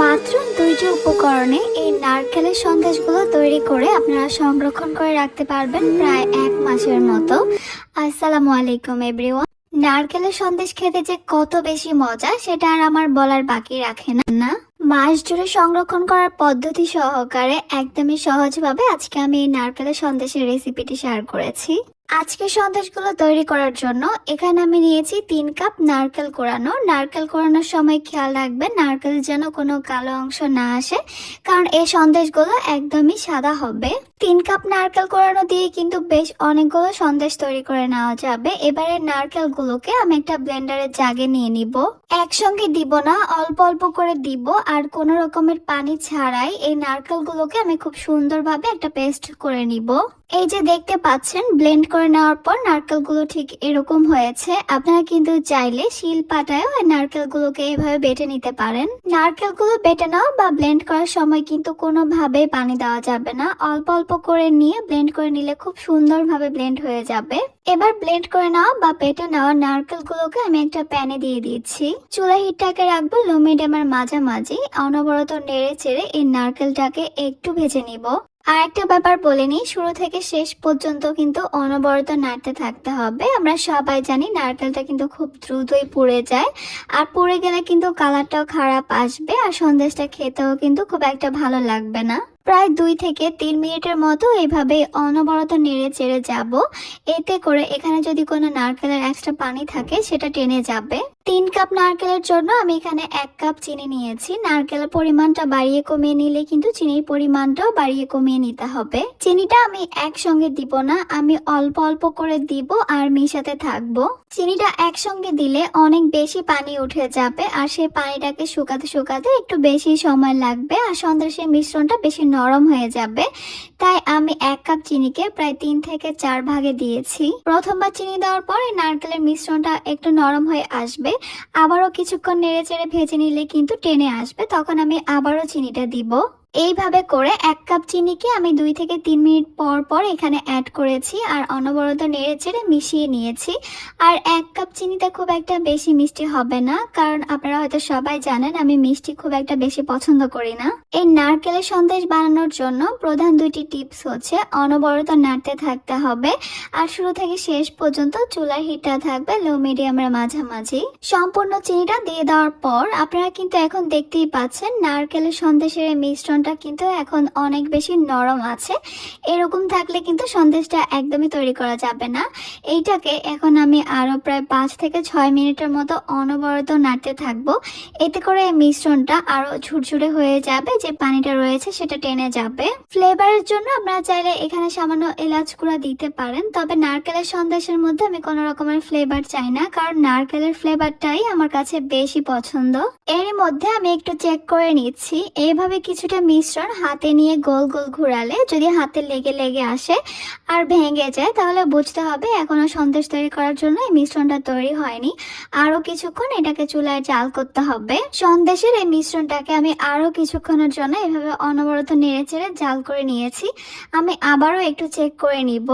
মাত্র দুইটি উপকরণে এই নারকেলের সন্দেশগুলো তৈরি করে আপনারা সংরক্ষণ করে রাখতে পারবেন প্রায় এক মাসের মতো। আসসালামু আলাইকুম, এভরিওয়ান। নারকেলের সন্দেশ খেতে যে কত বেশি মজা, সেটা আর আমার বলার বাকি রাখে না। মাস জুড়ে সংরক্ষণ করার পদ্ধতি সহকারে একদমই সহজভাবে আজকে আমি এই নারকেলের সন্দেশের রেসিপিটি শেয়ার করেছি। আজকে সন্দেশগুলো তৈরি করার জন্য এখানে আমি নিয়েছি তিন কাপ নারকেল কোরানো। নারকেল কোরানোর সময় খেয়াল রাখবেন, নারকেল যেন কোনো কালো অংশ না আসে, কারণ এই সন্দেশগুলো একদমই সাদা হবে। তিন কাপ নারকেল কোরানো দিয়ে কিন্তু বেশ অনেকগুলো সন্দেশ তৈরি করে নেওয়া যাবে। এবারে নারকেলগুলোকে আমি একটা ব্লেন্ডারের জাগে নিয়ে নিব। একসঙ্গে দিব না, অল্প অল্প করে দিব, আর কোনো রকমের পানি ছাড়াই এই নারকেলগুলোকে আমি খুব সুন্দরভাবে একটা পেস্ট করে নিব। এই যে দেখতে পাচ্ছেন ব্লেন্ড করে নেওয়ার পর নারকেলগুলো ঠিক এরকম হয়েছে। আপনারা কিন্তু চাইলে শিল পাটায়ও নারকেলগুলোকে এভাবে বেটে নিতে পারেন। নারকেলগুলো বেটে নেওয়া বা ব্লেন্ড করার সময় কিন্তু কোনোভাবেই পানি দেওয়া যাবে না। অল্প অল্প করে নিয়ে ব্লেন্ড করে নিলে খুব সুন্দরভাবে ব্লেন্ড হয়ে যাবে। এবার ব্লেন্ড করে নাও বা বেটে নেওয়া নারকেলগুলোকে আমি একটা প্যানে দিয়ে দিচ্ছি। চুলা হিটটাকে রাখব লো মিডিয়ামের মাঝামাঝি। অনবরত নেড়ে চেড়ে এই নারকেলটাকে একটু ভেজে নিব। আর একটা ব্যাপার বলে নিই, শুরু থেকে শেষ পর্যন্ত কিন্তু অনবরত নাড়তে থাকতে হবে। আমরা সবাই জানি নারকেলটা কিন্তু খুব দ্রুতই পুড়ে যায়, আর পুড়ে গেলে কিন্তু কালারটাও খারাপ আসবে, আর সন্দেশটা খেতেও কিন্তু খুব একটা ভালো লাগবে না। প্রায় দুই থেকে তিন মিনিটের মতো এইভাবে অনবরত নেড়ে চেড়ে যাব। এতে করে এখানে যদি কোনো নারকেলের এক্সট্রা পানি থাকে, সেটা টেনে যাবে। তিন কাপ নারকেলের জন্য আমি এখানে এক কাপ চিনি নিয়েছি। নারকেলের পরিমাণটা বাড়িয়ে কমিয়ে নিলে কিন্তু চিনির পরিমাণটাও বাড়িয়ে কমিয়ে নিতে হবে। চিনিটা আমি একসঙ্গে দিব না, আমি অল্প অল্প করে দিব আর মিশাতে থাকব। চিনিটা একসঙ্গে দিলে অনেক বেশি পানি উঠে যাবে আর সেই পানিটাকে শুকাতে শুকাতে একটু বেশি সময় লাগবে আর সন্দেশের মিশ্রণটা বেশি নরম হয়ে যাবে। তাই আমি এক কাপ চিনিকে প্রায় তিন থেকে চার ভাগে দিয়েছি। প্রথমবার চিনি দেওয়ার পর নারকেলের মিশ্রণটা একটু নরম হয়ে আসবে। আবারও কিছুক্ষণ নেড়ে চেড়ে ভেজে নিলে কিন্তু টেনে আসবে। তখন আমি আবারও চিনিটা দিব। এইভাবে করে এক কাপ চিনিকে আমি দুই থেকে তিন মিনিট পর পর এখানে অ্যাড করেছি আর অনবরত নেড়ে চেড়ে মিশিয়ে নিয়েছি। আর এক কাপ চিনিতে খুব একটা বেশি মিষ্টি হবে না, কারণ আপনারা হয়তো সবাই জানেন আমি মিষ্টি খুব একটা বেশি পছন্দ করি না। এই নারকেলের সন্দেশ বানানোর জন্য প্রধান দুইটি টিপস হচ্ছে, অনবরত নাড়তে থাকতে হবে আর শুরু থেকে শেষ পর্যন্ত চুলার হিটটা থাকবে লো মিডিয়ামের মাঝামাঝি। সম্পূর্ণ চিনিটা দিয়ে দেওয়ার পর আপনারা কিন্তু এখন দেখতেই পাচ্ছেন নারকেলের সন্দেশের এই কিন্তু এখন অনেক বেশি নরম আছে। এরকম থাকলে কিন্তু সন্দেশটা একদমই তৈরি করা যাবে না। এইটাকে এখন আমি আরও প্রায় পাঁচ থেকে ছয় মিনিটের মতো অনবরত নাড়তে থাকব। এতে করে এই মিশ্রণটা আরও ঝুরঝুরে হয়ে যাবে, যে পানিটা রয়েছে সেটা টেনে যাবে। ফ্লেভারের জন্য আপনারা চাইলে এখানে সামান্য এলাচ গুঁড়া দিতে পারেন, তবে নারকেলের সন্দেশের মধ্যে আমি কোনো রকমের ফ্লেভার চাই না, কারণ নারকেলের ফ্লেভারটাই আমার কাছে বেশি পছন্দ। এর মধ্যে আমি একটু চেক করে নিচ্ছি এইভাবে কিছুটা মিশ্রণ হাতে নিয়ে গোল গোল ঘোরালে যদি হাতে লেগে লেগে আসে আর ভেঙে যায়, তাহলে বুঝতে হবে এখনও সন্দেশ তৈরি করার জন্য এই মিশ্রণটা তৈরি হয়নি। আরও কিছুক্ষণ এটাকে চুলায় জাল করতে হবে। সন্দেশের এই মিশ্রণটাকে আমি আরও কিছুক্ষণের জন্য এভাবে অনবরত নেড়ে চেড়ে জাল করে নিয়েছি। আমি আবারও একটু চেক করে নিব।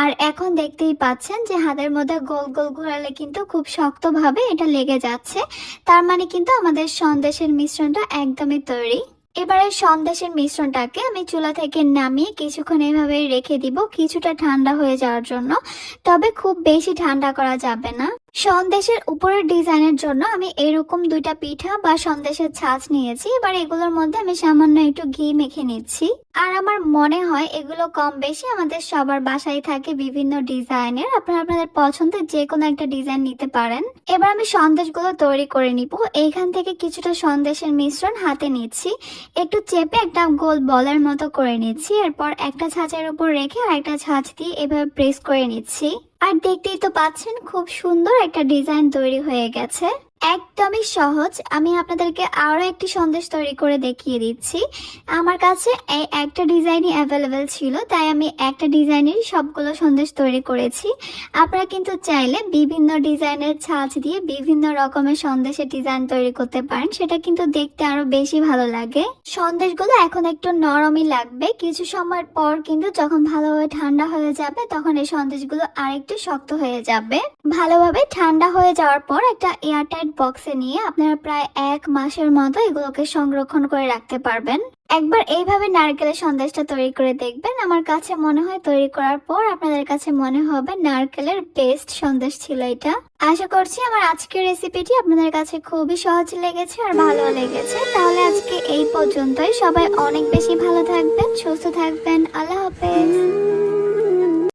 আর এখন দেখতেই পাচ্ছেন যে হাতের মধ্যে গোল গোল ঘোরালে কিন্তু খুব শক্তভাবে এটা লেগে যাচ্ছে। তার মানে কিন্তু আমাদের সন্দেশের মিশ্রণটা একদমই তৈরি। এবারে সন্দেশের মিশ্রণটাকে আমি চুলা থেকে নামিয়ে কিছুক্ষণ এভাবে রেখে দিব। কিছুটা ঠান্ডা হয়ে যাওয়ার জন্য। তবে খুব বেশি ঠান্ডা করা যাবে না। সন্দেশের উপরের ডিজাইনের জন্য আমি এরকম দুইটা পিঠা বা সন্দেশের ছাঁচ নিয়েছি। এবার এগুলোর মধ্যে আমি সামান্য একটু ঘি মেখে নিচ্ছি। আর আমার মনে হয় এগুলো কম বেশি আমাদের সবার বাসায় থাকে বিভিন্ন ডিজাইনের। আপনারা আপনাদের পছন্দের যে কোনো একটা ডিজাইন নিতে পারেন। এবার আমি সন্দেশগুলো তৈরি করে নিব। এইখান থেকে কিছুটা সন্দেশের মিশ্রণ হাতে নিচ্ছি। একটু চেপে একটা গোল বলের মতো করে নিচ্ছি। এরপর একটা ছাঁচের উপর রেখে আরেকটা ছাঁচ দিয়ে এভাবে প্রেস করে নিচ্ছি। আর দেখতেই তো পাচ্ছেন খুব সুন্দর একটা ডিজাইন তৈরি হয়ে গেছে। একদমই সহজ। আমি আপনাদেরকে আরও একটি সন্দেশ তৈরি করে দেখিয়ে দিচ্ছি। আমার কাছে এই একটা ডিজাইনই অ্যাভেলেবেল ছিল, তাই আমি একটা ডিজাইনের সবগুলো সন্দেশ তৈরি করেছি। আপনারা কিন্তু চাইলে বিভিন্ন ডিজাইনের ছাঁচ দিয়ে বিভিন্ন রকমের সন্দেশের ডিজাইন তৈরি করতে পারেন, সেটা কিন্তু দেখতে আরও বেশি ভালো লাগে। সন্দেশগুলো এখন একটু নরমই লাগবে। কিছু সময়ের পর কিন্তু যখন ভালোভাবে ঠান্ডা হয়ে যাবে, তখন এই সন্দেশগুলো আরেকটু শক্ত হয়ে যাবে। ভালোভাবে ঠান্ডা হয়ে যাওয়ার পর একটা এয়ারটাইট বক্সে নিয়ে আপনারা প্রায় এক মাসের মতো এগুলোকে সংরক্ষণ করে রাখতে পারবেন। একবার এইভাবে নারকেলের সন্দেশটা তৈরি করে দেখবেন। আমার কাছে মনে হয় তৈরি করার পর আপনাদের কাছে মনে হবে নারকেলের বেস্ট সন্দেশ ছিল এটা। আশা করছি আমার আজকের রেসিপিটি আপনাদের কাছে খুবই সহজ লেগেছে আর ভালো লেগেছে। তাহলে আজকে এই পর্যন্তই। সবাই অনেক বেশি ভালো থাকবেন, সুস্থ থাকবেন। আল্লাহ হাফেজ।